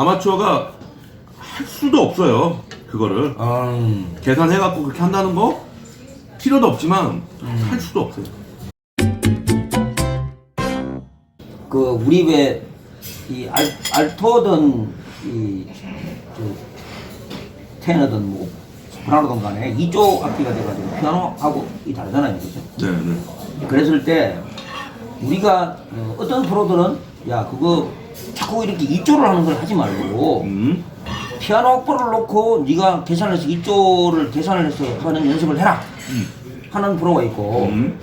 아마추어가 할 수도 없어요. 그거를 음. 계산해갖고 그렇게 한다는 거 필요도 없지만 할 수도 없어요. 그 우리 왜이 알토든 이저 테너든 뭐 소프라노든 간에 이쪽 악기가 돼가지고 피아노하고 이 다르잖아요, 그죠? 네, 네. 그랬을 때 우리가 어, 어떤 프로들은 야 그거 자꾸 이렇게 이조를 하는 걸 하지 말고 음, 피아노 악보를 놓고 네가 계산을 해서 이조를 계산을 해서 하는 연습을 해라 하는 프로가 있고 음,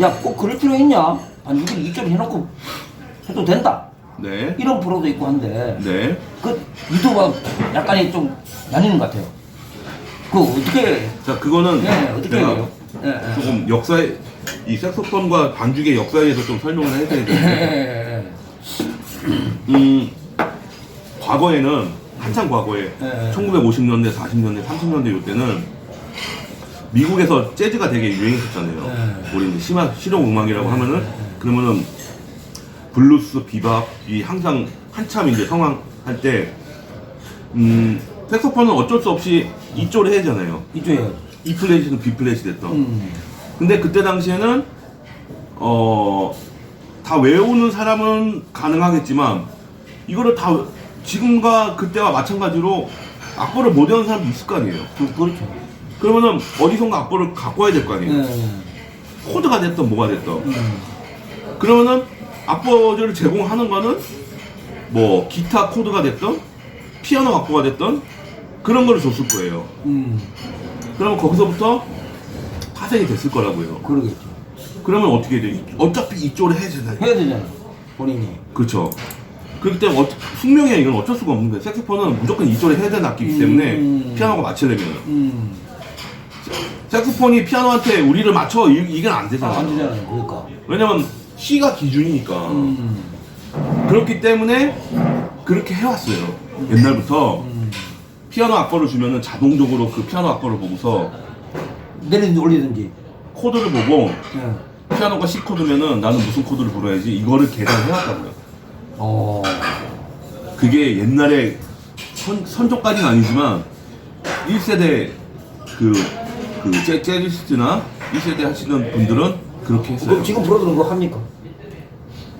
야 꼭 그럴 필요 있냐? 아니 이걸 이조를 해놓고 해도 된다 네, 이런 프로도 있고 한데 네. 그 유도가 약간이 좀 나뉘는 것 같아요. 그 어떻게 자, 그거는 예 어떻게 내가 해요? 예, 예. 조금 역사에 이 색소폰과 반죽의 역사에 대해서 좀 설명을 해야 예, 되는데, 예, 음, 과거에는 한참 과거에 예. 1950년대, 40년대, 30년대 이때는 미국에서 재즈가 되게 유행했었잖아요. 예. 우리 이제 심화 실용 음악이라고 하면은 그러면은 블루스, 비밥이 항상 한참 이제 성황할 때 음, 색소폰은 어쩔 수 없이 이쪽을 해야 되잖아요. 이조예요. E 플랫이든 B 플랫이 됐던. 음. 근데 그때 당시에는 어, 다 외우는 사람은 가능하겠지만 이거를 다 지금과 그때와 마찬가지로 악보를 못 외우는 사람도 있을 거 아니에요. 그, 그렇죠. 그러면은 어디선가 악보를 갖고 와야 될 거 아니에요. 예. 코드가 됐던 뭐가 됐던. 음. 그러면은 악보를 제공하는 거는 뭐 기타 코드가 됐던 피아노 악보가 됐던 그런 거를 줬을 거예요. 음. 그러면 거기서부터 파생이 됐을 거라고요. 그러겠죠. 그러면 어떻게 돼? 어차피 이쪽으로 해야 되잖아요. 해야 되잖아. 본인이. 그렇죠. 그렇기 때문에 어, 숙명이야 이건 어쩔 수가 없는 거예요. 색소폰은 무조건 이쪽에 해야 되는 악기이기 때문에 음. 피아노가 맞추려면 음. 색소폰이 피아노한테 우리를 맞춰 이, 이건 안 아, 되잖아요. 안 되잖아요. 그러니까. 왜냐면 C가 기준이니까 음. 그렇기 때문에 그렇게 해왔어요. 옛날부터 음. 피아노 악보를 주면은 자동적으로 그 피아노 악보를 보고서 내리든지 올리든지. 코드를 보고 예. 피아노가 C 코드면은 나는 무슨 코드를 불어야지 이거를 계산해왔다고요. 어. 그게 옛날에 선, 선조까지는 아니지만 1세대 그, 그 재, 재즈시스트나 1세대 하시는 분들은 그렇게 했어요. 그럼 지금 프로들은 그거 합니까?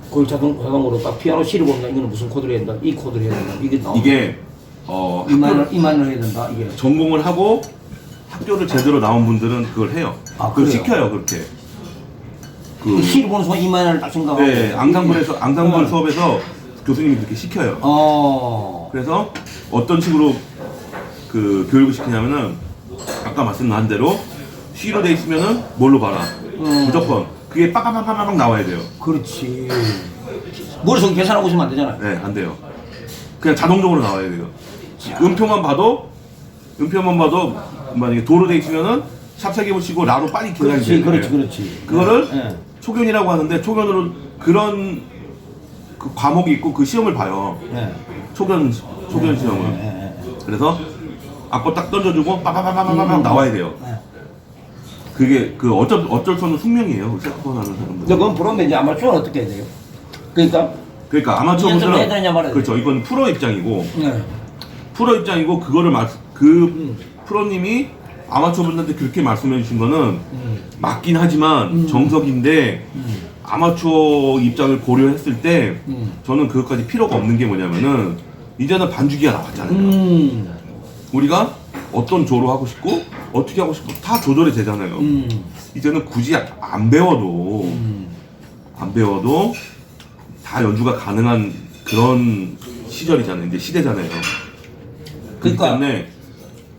그걸 자동, 자동으로 딱 피아노 C를 보면 이거는 무슨 코드를 해야 된다. 이 코드를 해야 된다. 이게 나오고. 이게 어, 이 마이너, 학교, 이 마이너를 해야 된다. 이게. 전공을 하고 학교를 제대로 나온 분들은 그걸 해요. 아, 그걸 그래요? 시켜요 그렇게. 그그 C를 보는 순간 이 마이너를 딱 생각하고. 네, 앙상블에서 앙상블 어. 수업에서 교수님이 그렇게 시켜요. 어. 그래서 어떤 식으로 그 교육을 시키냐면은 아까 말씀한 대로 C로 돼 있으면은 뭘로 봐라. 음. 무조건 그게 빠바바바박 나와야 돼요. 그렇지. 머릿속에 계산하고 있으면 안 되잖아요. 네, 안 돼요. 그냥 자동적으로 나와야 돼요. 음표만 봐도 음표만 봐도 만약에 도로 돼 있으면은 샵 세개 붙이고 라로 빨리 계산이 그렇지, 돼요. 그렇지, 그렇지. 그거를 네. 초견이라고 하는데 초견으로 그런 그 과목이 있고 그 시험을 봐요. 네. 초견 초견 시험을. 네, 네, 네. 그래서 악보 딱 던져주고 빠바바바바박 나와야 돼요. 네. 그게 그 어쩔 어쩔 수 없는 숙명이에요. 색소폰 하는 사람들. 근데 그건 그러면 이제 아마추어는 어떻게 해야 돼요? 그러니까 그러니까 아마추어 연습을 해야 분들은 되냐 말아야 그렇죠. 이건 프로 입장이고 네. 프로 입장이고 그거를 말, 그 음. 프로님이 아마추어 분들한테 그렇게 말씀해 주신 거는 음. 맞긴 하지만 정석인데 아마추어 입장을 고려했을 때 음. 저는 그것까지 필요가 없는 게 뭐냐면은 이제는 반주기가 나왔잖아요. 음. 우리가 어떤 조로 하고 싶고 어떻게 하고 싶고 다 조절이 되잖아요. 음. 이제는 굳이 안 배워도 음. 안 배워도 다 연주가 가능한 그런 시절이잖아요. 이제 시대잖아요. 그렇기 그러니까 때문에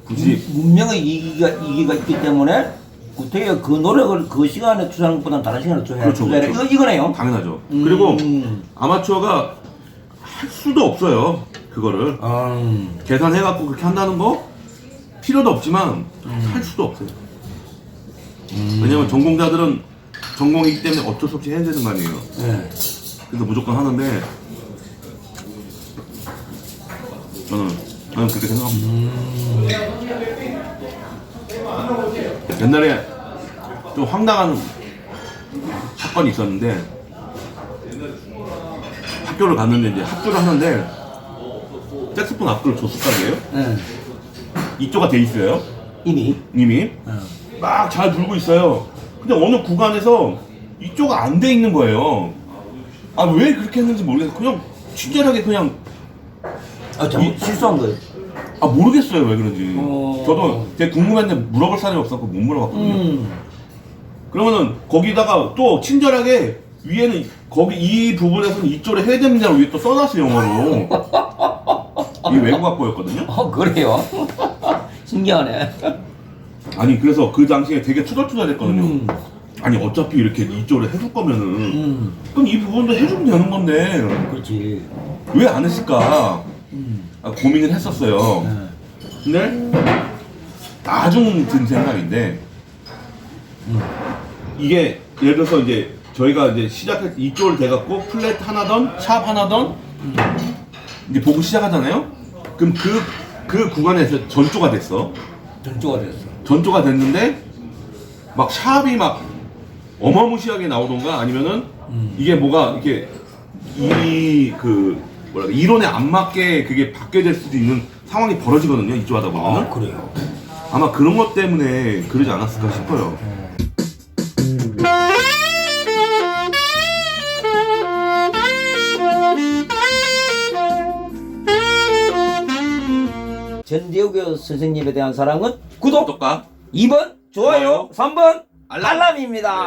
굳이 문명의 이기가 이기가 있기 때문에 어떻게 그 노력을 그 시간에 투자하는 것보다는 다른 시간에 투자해야 그렇죠, 투자해야 그렇죠. 이거 이거네요. 당연하죠. 음. 그리고 아마추어가 할 수도 없어요. 그거를 음. 계산해갖고 그렇게 한다는 거 필요도 없지만 할 수도 없어요. 왜냐면 전공자들은 전공이기 때문에 어쩔 수 없이 해야 되는 거 아니에요. 네. 그래서 무조건 하는데 저는 저는 그렇게 생각합니다. 옛날에 좀 황당한 사건이 있었는데 학교를 갔는데 이제 합주를 하는데 줬을 거 아니에요? 예. 이쪽가 돼 있어요. 이미. 이미 어. 막잘 불고 있어요. 근데 어느 구간에서 이쪽가 안 돼 있는 거예요. 아 왜 그렇게 했는지 모르겠어요. 그냥 친절하게 그냥 아, 참, 이- 실수한 거예요. 아 모르겠어요 왜 그런지. 어. 저도 되게 궁금했는데 물어볼 사람이 없었고 못 물어봤거든요. 음. 그러면은 거기다가 또 친절하게 위에는 거기 이 부분에서는 이쪽에 해야 됩니다 위에 또 써놨어요 영어로. 이게 외국 학교였거든요. 어, 그래요? 신기하네. 아니 그래서 그 당시에 되게 투덜투덜했거든요. 음. 아니 어차피 이렇게 이쪽으로 해줄 거면은 음. 그럼 이 부분도 해주면 되는 건데 그렇지. 왜 안 했을까 고민을 했었어요. 예. 근데 나중 든 생각인데 음. 이게 예를 들어서 이제 저희가 이제 시작할 때 이쪽을 대갖고 플랫 하나던 샵 하나던 이제 보고 시작하잖아요. 그럼 그 그 구간에서 전조가 됐어. 전조가 됐어. 전조가 됐는데 막 샵이 막 어마무시하게 나오던가 아니면은 음. 이게 뭐가 이렇게 이 그 뭐랄까 이론에 안 맞게 그게 바뀌어질 수도 있는 상황이 벌어지거든요 이쪽 하다 보면은 아, 그래요. 아마 그런 것 때문에 그러지 않았을까 싶어요. 전대우교 선생님에 대한 사랑은 구독, 구독과 2번 좋아요, 좋아요. 3번 알람. 알람입니다.